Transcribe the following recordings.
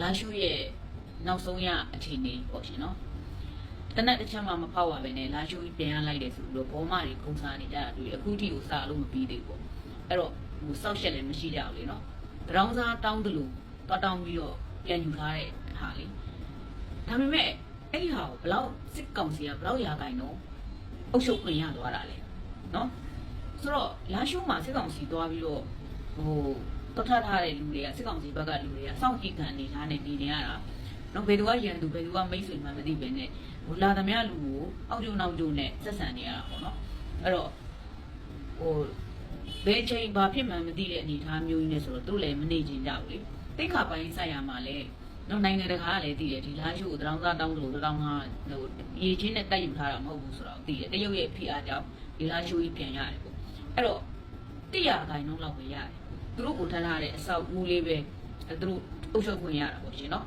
လာရှုရဲ့နောက်ဆုံးရအခြေအနေပေါ့ရှင်နော်တနက်တစ်ချက်မှမဖောက်ရပဲနဲ့လာရှုကြီးပြန်ရလိုက်တယ်ဆိုလို့ဘောမတွေခုံစားနေကြတာတွေ့အခုထိကိုစားလို့မပြီးသေးဘူးပေါ့အဲ့တော့ဟိုစောက်ရှက်လည်းမရှိကြဘူးလေနော်တရောင်းစားတောင်းတလို့တွားတောင်းပြီးတော့ပြန်ယူထားတဲ့ဟာလေဒါပေမဲ့အဲ့ဒီဟာကိုဘလောက်စစ်ကောင်စီကဘလောက်ရာခိုင်တော့အုပ်ချုပ်ခွင့်ရသွားတာလေနော်ဆိုတော့လာရှုမှာစစ်ကောင်စီသွားပြီးတော့ဟို တော်ထထားတဲ့လူတွေကစစ်ကောင်စီဘက်ကလူတွေကစောင့်ကြည့်ခံနေထားနေနေနေရတာနော်ဘယ်သူကရန်သူဘယ်သူကမိတ်ဆွေမှမသိပဲနဲ့ဟိုလာသမျှလူကိုအောက်ကျုံနောက်ကျုံနဲ့ဆက်ဆံနေရတာပေါ့နော်အဲ့တော့ဟိုဘယ်ချိန်ဘာဖြစ်မှန်းမသိတဲ့အနေအထားမျိုးကြီးနဲ့ဆိုတော့သူတို့လည်းမနေချင်ကြဘူးလေတိတ်ခါပိုင်းဆိုင်ရမှာလည်းနော်နိုင်ငံတကာကလည်းသိတယ်ဒီလားရှိကိုတောင်းစားတောင်းလို့တောင်းဟာဟိုရေချင်းနဲ့တိုက်ယူထားတာမဟုတ်ဘူးဆိုတော့သိတယ်တရုတ်ရဲ့ဖိအားကြောင့်ဒီလားရှိကြီးပြန်ရတယ်ပေါ့အဲ့တော့တိရခိုင်နှုန်းလောက်ပဲရတယ် သူတို့ကိုထမ်းထားတဲ့အဆောက်အဦလေးပဲသူတို့အုပ်ချုပ်ခွင့်ရတာပေါ့ရှင်နော်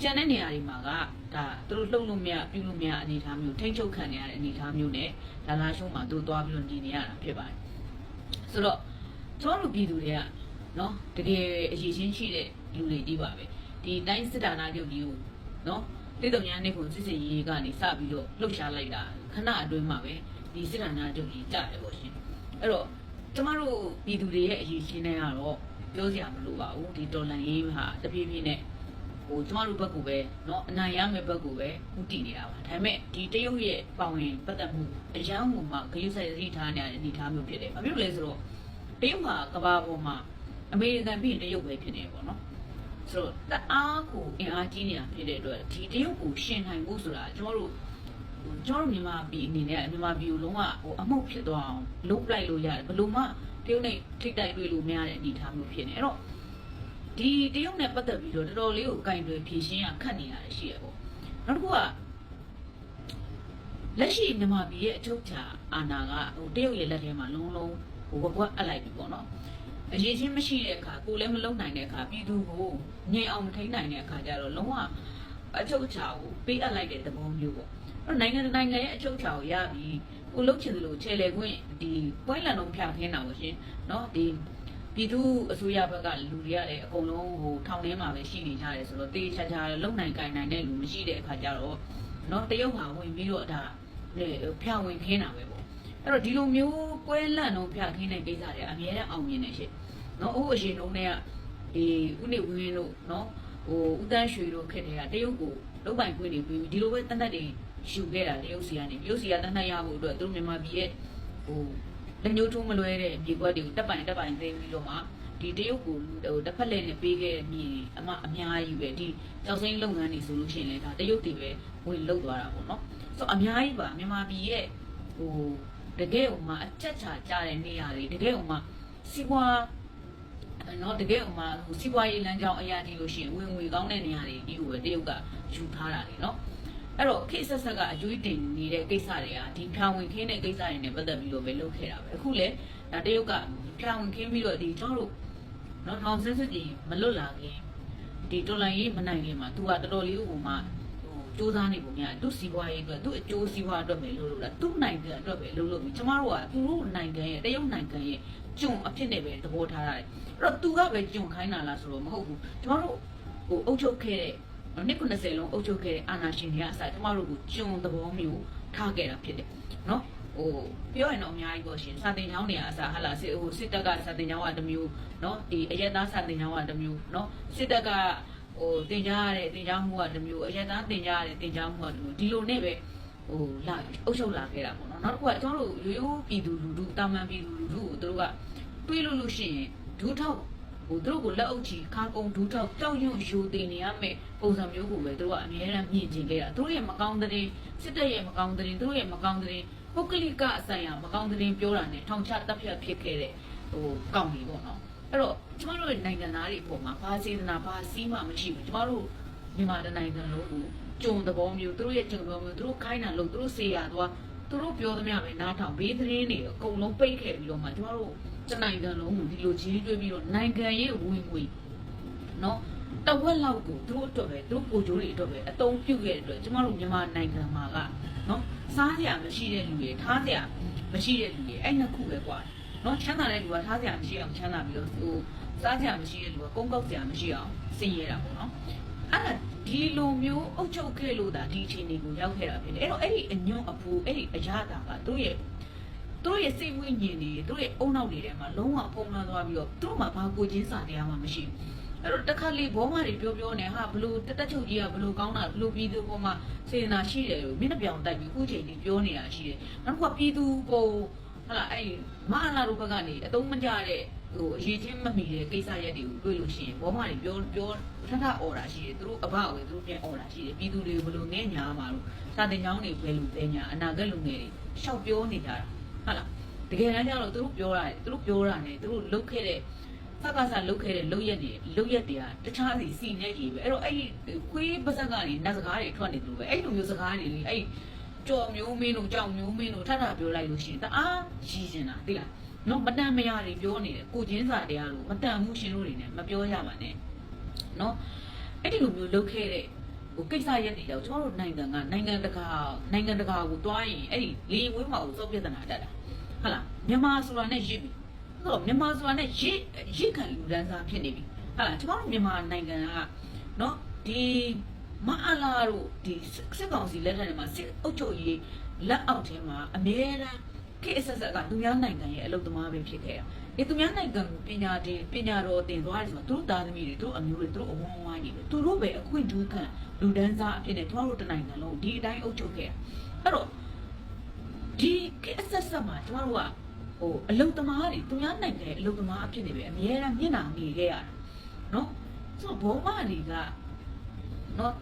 ကျန်တဲ့နေရာတွေမှာကဒါသူတို့လှုပ်လို့မရပြုလို့မရအနေအထားမျိုးထိမ့်ချုပ်ခံနေရတဲ့အနေအထားမျိုးနဲ့ဒါလားရှုံးမှာသူတို့သွားပြီးတော့နေနေရတာဖြစ်ပါတယ်ဆိုတော့ကျွန်တော်တို့ပြည်သူတွေကနော်တကယ်အရေးချင်းရှိတဲ့လူတွေကြီးပါပဲဒီတိုင်းစစ်တာနာပြုတ်ကြီးကိုနော်တိတုံညာနဲ့ကိုစစ်စစ်ရေးကနေစပြီးတော့လှုပ်ရှားလိုက်တာခဏအတွင်းမှာပဲဒီစစ်တာနာပြုတ်ကြီးကြတယ်ပေါ့ရှင်အဲ့တော့ ကျမတို့ပြည်သူတွေရဲ့အရေးချင်းတွေကတော့ပြောစရာမလိုပါဘူးဒီတော်လန်ရေးဟာတဖြည်းဖြည်းနဲ့ဟိုကျမတို့ဘက်ကပဲเนาะအနိုင်ရမယ့်ဘက်ကပဲဥတည်နေတာပါဒါပေမဲ့ဒီတရုတ်ရဲ့ပေါဝင်ပတ်သက်မှုအရန်ဟိုမှာဂရုစိုက်သတိထားနေရတဲ့အနေအထားမျိုးဖြစ်တယ်ဘာဖြစ်လို့လဲဆိုတော့တရုတ်ဟာကမ္ဘာပေါ်မှာအမေရိကန်ပြီးရင်တရုတ်ပဲဖြစ်နေပေါ့နော်ဆိုတော့တအားကိုအင်အားကြီးနေတာဖြစ်တဲ့အတွက်ဒီတရုတ်ကိုရှင်နိုင်ဖို့ဆိုတာကျမတို့ဟို ကျွန်တော်တို့မြန်မာပြည်အနေနဲ့မြန်မာပြည်ကိုလုံးဝဟိုအမှုတ်ဖြစ်သွားအောင်လုပ်လိုက်လို့ရတယ်ဘယ်လိုမှတရုတ်နဲ့ထိတ်တိုက်တွေ့လို့မရတဲ့အနေအထားမျိုးဖြစ်နေအဲ့တော့ဒီတရုတ်နဲ့ပတ်သက်ပြီးတော့တော်တော်လေးကိုကင်တွယ်ဖြည့်ရှင်းရခက်နေရတယ်ရှိရပေါ့နောက်တစ်ခုကလက်ရှိမြန်မာပြည်ရဲ့အချုပ်ချာအာဏာကဟိုတရုတ်ရဲ့လက်ထဲမှာလုံးလုံးဟိုဘကွက်အပ်လိုက်ပြီပေါ့နော်အရေးချင်းမရှိတဲ့အခါကိုယ်လည်းမလုံနိုင်တဲ့အခါပြည်သူကိုငြိမ်အောင်မထိန်နိုင်တဲ့အခါကျတော့လုံးဝအချုပ်ချာကိုပေးအပ်လိုက်တဲ့သဘောမျိုးပေါ့ အဲ့တော့နိုင်ငံတစ်နိုင်ငံရဲ့အချုပ်ချာကိုရပြီးကိုလုံချင်သလိုခြေလေခွင့်ဒီပွဲလန်လုံးဖြာခင်းတာပေါ့ရှင်နော်ဒီပြည်သူအစိုးရဘက်ကလူတွေကလည်းအကုန်လုံးဟိုထောင်ထဲမှာပဲရှိနေကြတယ်ဆိုတော့တေးချာချာလုံနိုင်ကင်နိုင်တဲ့လူမရှိတဲ့အခါကျတော့နော်တရုတ်ဟာဝင်ပြီးတော့ဒါဖြာဝင်ခင်းတာပဲပေါ့အဲ့တော့ဒီလိုမျိုးပွဲလန့်တော့ဖျာခင်းတဲ့ကိစ္စတွေအများနဲ့အောင်မြင်နေရှင့်နော်အခုအရှင်တုံးတွေကဒီဥနေဝင်းဝင်းတို့နော် ဟိုဥတန်းရွှေတို့ခက်တဲ့ကတရုတ်ကိုလုံးပိုင်ခွင့်တွေပြီးဒီလိုပဲတနတ်တွေယူခဲ့တာတရုတ်စီကနေတရုတ်စီကတနတ်ရဖို့အတွက်သူတို့မြန်မာပြည်ရဲ့ဟိုလက်ညှိုးထိုးမလွဲတဲ့မြေကွက်တွေကိုတက်ပိုင်တက်ပိုင်သိမ်းပြီးတော့မှဒီတရုတ်ကိုဟိုတစ်ဖက်လက်နဲ့ပေးခဲ့တဲ့မြေအမအများကြီးပဲဒီကြောက်စိမ့်လုပ်ငန်းတွေဆိုလို့ရှိရင်လည်းဒါတရုတ်တွေပဲဝင်လုပ်သွားတာပေါ့နော်ဆိုအများကြီးပါမြန်မာပြည်ရဲ့ဟိုတကယ်ဥမာအချက်ချာကြတဲ့နေရာတွေတကယ်ဥမာစီးပွား နော်တကယ်ဥမာဟိုစီးပွားရေးလမ်းကြောင်းအရာဒီလို့ရှိရင်ဝင်ငွေကောင်းတဲ့နေရာတွေဒီကိုပဲတရုတ်ကယူထားတာလေနော်အဲ့တော့ခေတ်ဆက်ဆက်ကအကျွေးတင်နေတဲ့ကိစ္စတွေကဒီဖြာဝင်ခင်းတဲ့ကိစ္စတွေနဲ့ပတ်သက်ပြီးတော့ပဲလုပ်ခဲ့တာပဲအခုလေဒါတရုတ်ကဖြာဝင်ခင်းပြီးတော့ဒီကျွန်တော်တို့နော်ထောင်ဆက်စစ်ကြီးမလွတ်လာခင်ဒီတော်လိုင်းရေးမနိုင်ခင်မှာသူကတော်တော်လေးဟိုမှာ စူးစမ်းနေပုံများသူစီးပွားရေးအတွက်သူအကျိုးစီးပွားအတွက်ပဲလုပ်လို့လားသူနိုင်ငံအတွက်ပဲလုပ်လို့ပြီကျမတို့ကသူတို့နိုင်ငံရဲ့တရုတ်နိုင်ငံရဲ့ကျုံအဖြစ်နဲ့ပဲသဘောထားရတယ်အဲ့တော့သူကပဲကျုံခိုင်းတာလားဆိုတော့မဟုတ်ဘူးကျမတို့ဟိုအုပ်ချုပ်ခဲ့တဲ့နှစ်90လုံးအုပ်ချုပ်ခဲ့တဲ့အာဏာရှင်တွေကအစားကျမတို့ကိုကျုံသဘောမျိုးထားခဲ့တာဖြစ်တယ်နော်ဟိုပြောရင်တော့အများကြီးပေါ့ရှင်စာတင်ချောင်းတွေကအစားဟာလာစစ်ဟိုစစ်တပ်ကစာတင်ချောင်းကတစ်မျိုးနော်ဒီအရက်သားစာတင်ချောင်းကတစ်မျိုးနော်စစ်တပ်က ဟိုတင်ကြားရတဲ့တင်ကြားမှုကတစ်မျိုးအရက်သားတင်ကြားရတဲ့တင်ကြားမှုကတစ်မျိုးဒီလိုနဲ့ပဲဟိုလာအုပ်ချုပ်လာခဲ့တာပေါ့နော်နောက်တစ်ခုကကျွန်တော်တို့ရိုးရိုးပြည်သူလူထုတာမန်ပြည်သူလူထုကိုတို့ကတွေးလို့လို့ရှိရင်ဒူးထောက်ဟိုတို့ကိုလက်အုပ်ချီခါကုံဒူးထောက်တောက်ရွံ့ယူတင်နေရမယ်ပုံစံမျိုးကိုပဲတို့ကအများအားမြင်ကျင်ခဲ့တာတို့ရဲ့မကောင်းတဲ့စစ်တပ်ရဲ့မကောင်းတဲ့တို့ရဲ့မကောင်းတဲ့ပုဂ္ဂလိကအဆိုင်အမကောင်းတဲ့ပြောတာနဲ့ထောင်ချတပ်ဖြတ်ဖြစ်ခဲ့တဲ့ဟိုကောင်းပြီပေါ့နော် အဲ့တော့ကျမတို့နိုင်ငံသားတွေအပေါ်မှာဘာစေတနာဘာစီးမှမရှိဘူးကျမတို့မြန်မာတိုင်းနိုင်ငံလုံးကိုကြုံသဘောမျိုးတို့ရဲ့ကြုံသဘောမျိုးတို့ခိုင်းတာလို့တို့စေရသွားသူတို့ပြောသမျှပဲနားထောင်ဘေးသတင်းတွေအကုန်လုံးပိတ်ခဲ့ပြီးတော့မှကျမတို့စနိုင်ငံလုံးကိုဒီလိုကြီးတွေးပြီးတော့နိုင်ငံရေးဝင်ဝင်နော်တဝက်လောက်ကိုသူတို့အတွက်ပဲသူတို့ကိုကြိုးတွေအတွက်ပဲအတုံးပြုတ်ခဲ့တဲ့အတွက်ကျမတို့မြန်မာနိုင်ငံမှာကနော်စားစရာမရှိတဲ့လူတွေထားစရာမရှိတဲ့လူတွေအဲ့နှစ်ခုပဲกว่า နော်ချမ်းသာတဲ့လူကထားစရာမရှိအောင်ချမ်းသာပြီးတော့ဟိုစားစရာမရှိတဲ့လူကကုန်းကောက်စရာမရှိအောင်စင်ရတာပေါ့နော်အဲ့ဒါဒီလိုမျိုးအုပ်ချုပ်ခဲ့လို့ဒါဒီအခြေအနေကိုရောက်ခဲ့တာဖြစ်တယ်အဲ့တော့အဲ့ဒီအညွန့်အဖူအဲ့ဒီအရာတာကသူ့ရဲ့သူတို့ရဲ့စိတ်ဝိညာဉ်တွေသူတို့ရဲ့အုံနောက်တွေထဲမှာလုံးဝဖုံးလွှမ်းသွားပြီးတော့သူတို့မှာဘာကိုချင်းစာတရားမှမရှိဘူးအဲ့တော့တစ်ခါလေဘောမတွေပြောပြောနေဟာဘလို့တက်တက်ချုပ်ကြီးကဘလို့ကောင်းတာဘလို့ပြည်သူပေါ်မှာစေတနာရှိတယ်လို့မျက်နှာပြောင်တိုက်ပြီးအခုချိန်ကြီးပြောနေတာရှိတယ်နောက်တစ်ခါပြည်သူကို ဟာလာအဲ့မဟာလာတို့ဘက်ကနေအတုံးမကြတဲ့ဟိုအရေးချင်းမမီတဲ့ကိစ္စရက်တွေကိုတွေ့လို့ရှိရင်ဘောမတွေပြောပြောထထအော်တာရှိတယ်သူတို့အဘအဝေသူတို့ပြန်အော်တာရှိတယ်ပြည်သူတွေဘလို့နဲ့ညာမှာလို့စာတင်ကြောင်းတွေဘယ်လိုလဲညာအနာဂတ်လူငယ်တွေရှောက်ပြောနေကြတာဟုတ်လားတကယ်တမ်းကျတော့သူတို့ပြောတာသူတို့ပြောတာ ਨੇ သူတို့လုတ်ခဲ့တဲ့စကားစားလုတ်ခဲ့တဲ့လုတ်ရက်တွေလုတ်ရက်တွေကတခြားစီစီနေကြီးပဲအဲ့တော့အဲ့ဒီခွေးပါဇက်ကနေနတ်စကားတွေထွက်နေတယ်လို့ပဲအဲ့လိုမျိုးစကားတွေလေအဲ့ ကြော်မျိုးမင်းတို့ကြောင်မျိုးမင်းတို့ထထပြောလိုက်လို့ရှိရင်တအားရည်ရှင်တာသိလားနော်မတန်မရတွေပြောနေတယ်ကိုချင်းစာတရားလို့မတန်မှုရှင်တို့တွေနဲ့မပြောရပါနဲ့နော်အဲ့ဒီလိုမျိုးလုတ်ခဲ့တဲ့ဟိုကိစ္စရက်တွေကြောင့်ကျွန်တော်တို့နိုင်ငံကနိုင်ငံတကာနိုင်ငံတကာကိုတွားရင်အဲ့ဒီလေဝင်းမှာကိုစောပြဿနာတက်တာဟုတ်လားမြန်မာဆိုတာနဲ့ရစ်ပြီဆိုတော့မြန်မာဆိုတာနဲ့ရစ်ရစ်ခံလူဒန်းစားဖြစ်နေပြီဟာလားကျွန်တော်တို့မြန်မာနိုင်ငံကနော်ဒီ မအလာတို့ဒီစစ်ကောင်စီလက်ထက်ထဲမှာစစ်အုပ်ချုပ်ရေးလက်အောက်ထဲမှာအမြဲတမ်းကိအဆက်ဆက်ကသူများနိုင်ငံရဲ့အလုပ်သမားပဲဖြစ်ခဲ့တာဒီသူများနိုင်ငံပညာတင်ပညာတော်တင်သွားတယ်ဆိုတော့သူတို့သားသမီးတွေသူတို့အမျိုးတွေသူတို့အဝန်းဝိုင်းတွေသူတို့ပဲအခွင့်ဒူးခံလူဒန်းစားအဖြစ်နဲ့ကျွန်တော်တို့တနိုင်ငံလုံးဒီအတိုင်းအုပ်ချုပ်ခဲ့တာအဲ့တော့ဒီအဆက်ဆက်မှာကျမတို့ကဟိုအလုတ်သမားတွေသူများနိုင်ငံရဲ့အလုတ်သမားအဖြစ်နေပဲအများအားမျက်နှာနေခဲ့ရတာနော်ဆိုတော့ဘောမတွေကနော်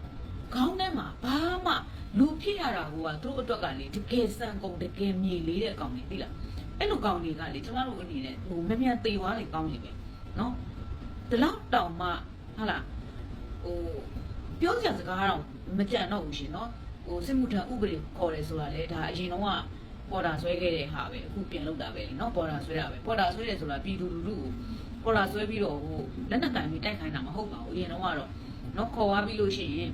ခေါင်းထဲမှာဘာမှလူဖြစ်ရတာကသူတို့အတွက်ကလေတကယ်စံကုန်တကယ်မြေလေးတဲ့အကောင်တွေသိလားအဲ့လိုကောင်တွေကလေကျမတို့အနေနဲ့ဟိုမမြန်သေးသွားလေကောင်းနေပဲနော်ဒီလောက်တောင်မှဟာလားဟိုပြောကြစကားတော့မကြံတော့ဘူးရှင်နော်ဟိုစစ်မှုထမ်းဥပဒေခေါ်တယ်ဆိုတာလေဒါအရင်တော့ကပေါ်တာဆွဲခဲ့တဲ့ဟာပဲအခုပြန်လုပ်တာပဲလေနော်ပေါ်တာဆွဲတာပဲပေါ်တာဆွဲတယ်ဆိုတာပြည်သူလူထုကိုပေါ်တာဆွဲပြီးတော့ဟိုလက်နက်ကင်ပြီးတိုက်ခိုင်းတာမဟုတ်ပါဘူးအရင်တော့ကတော့နော်ခေါ်သွားပြီးလို့ရှိရင်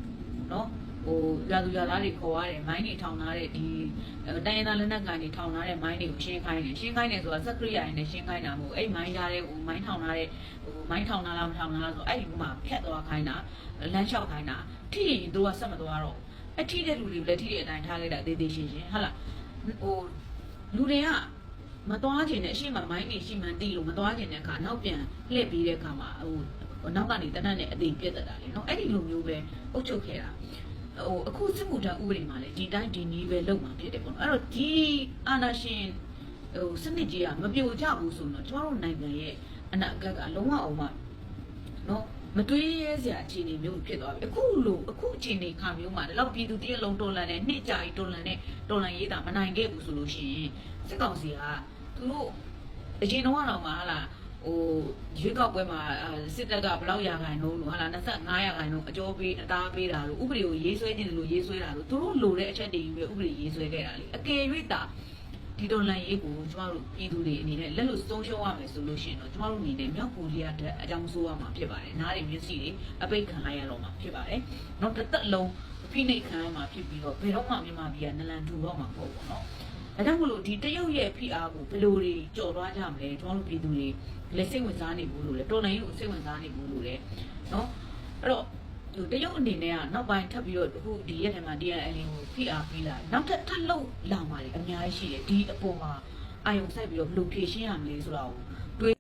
နော်ဟိုရာသူရာသားတွေခေါ်ရတယ်မိုင်းတွေထောင်ထားတဲ့ဒီတိုင်းရင်းသားလက်နက်ကင်တွေထောင်ထားတဲ့မိုင်းတွေကိုရှင်းခိုင်းတယ်ရှင်းခိုင်းတယ်ဆိုတာစက်ကရိယာရင်းနဲ့ရှင်းခိုင်းတာမဟုတ်အဲ့မိုင်းထားတဲ့ဟိုမိုင်းထောင်ထားတဲ့ဟိုမိုင်းထောင်ထားလားမထောင်ထားလားဆိုအဲ့ဒီမှာဖြတ်သွားခိုင်းတာလမ်းလျှောက်ခိုင်းတာထိရင်သူကဆက်မသွားတော့အထိတဲ့လူတွေလည်းထိတဲ့အတိုင်းထားလိုက်တာသေးသေးရှင်းရှင်းဟုတ်လားဟိုလူတွေကမသွားခြင်းနဲ့အရှိမမိုင်းနေရှိမှန်တီးလို့မသွားခြင်းတဲ့အခါနောက်ပြန်လှည့်ပြီးတဲ့အခါမှာဟို နောက်ကနေတနတ်နဲ့အသေးပြတ်တတ်တာလေနော်အဲ့ဒီလိုမျိုးပဲအုပ်ချုပ်ခဲ့တာဟိုအခုစစ်မှုထမ်းဥပဒေမှာလည်းဒီတိုင်းဒီနည်းပဲလုပ်မှာဖြစ်တယ်ပေါ့နော်အဲ့တော့ဒီအာဏာရှင်ဟိုစနစ်ကြီးကမပြိုကျဘူးဆိုတော့ကျွန်တော်တို့နိုင်ငံရဲ့အနာဂတ်ကလုံးဝအောင်မှနော်မတွေးရဲစရာအခြေအနေမျိုးဖြစ်သွားပြီအခုလိုအခုအခြေအနေခါမျိုးမှာတော့ပြည်သူတရက်လုံးတော်လန်နဲ့နှစ်ကြာကြီးတော်လန်နဲ့တော်လန်ရေးတာမနိုင်ခဲ့ဘူးဆိုလို့ရှိရင်စစ်ကောင်စီကသူတို့အရင်တော့ကတော့မှဟာလား ဟိုရွေးကောက်ပွဲမှာစစ်တပ်ကဘလောက်ရာခိုင်နှုန်းလို့ဟာလား25ရာခိုင်နှုန်းအကျော်ပေးအသားပေးတာလို့ဥပဒေကိုရေးဆွဲခြင်းလို့ရေးဆွဲတာလို့သူတို့လိုတဲ့အချက်တွေပဲဥပဒေရေးဆွဲခဲ့တာလေအကယ်၍တာဒီတော်လန်ရေးကိုကျမတို့ပြည်သူတွေအနေနဲ့လက်လို့ဆုံးရှုံးရမယ်ဆိုလို့ရှိရင်တော့ကျမတို့အနေနဲ့မြောက်ကိုရီးယားတက်အကြောင်းဆိုးရမှာဖြစ်ပါတယ်။နားတွေမျက်စိတွေအပိတ်ခံလိုက်ရတော့မှာဖြစ်ပါတယ်။နောက်တစ်သက်လုံးဖိနှိပ်ခံရမှာဖြစ်ပြီးတော့ဘယ်တော့မှမြန်မာပြည်ကနလန်ထူတော့မှာမဟုတ်ဘူးเนาะ။ ဒါကြောင့်မလို့ဒီတရုတ်ရဲ့ဖိအားကိုဘယ်လိုတွေကြော်သွားကြမလဲကျွန်တော်တို့ပြည်သူတွေလည်းစိတ်ဝင်စားနေဘူးလို့လည်းတော်နိုင်ကိုစိတ်ဝင်စားနေဘူးလို့လည်းနော်အဲ့တော့တရုတ်အနေနဲ့ကနောက်ပိုင်းထပ်ပြီးတော့အခုဒီရက်ထဲမှာ DNL ကိုဖိအားပေးလာနောက်ထပ်ထပ်လောက်လာမှလည်းအများကြီးရှိတယ်ဒီအပေါ်မှာအာယုံစိုက်ပြီးတော့ဘယ်လိုဖြေရှင်းရမလဲဆိုတာကို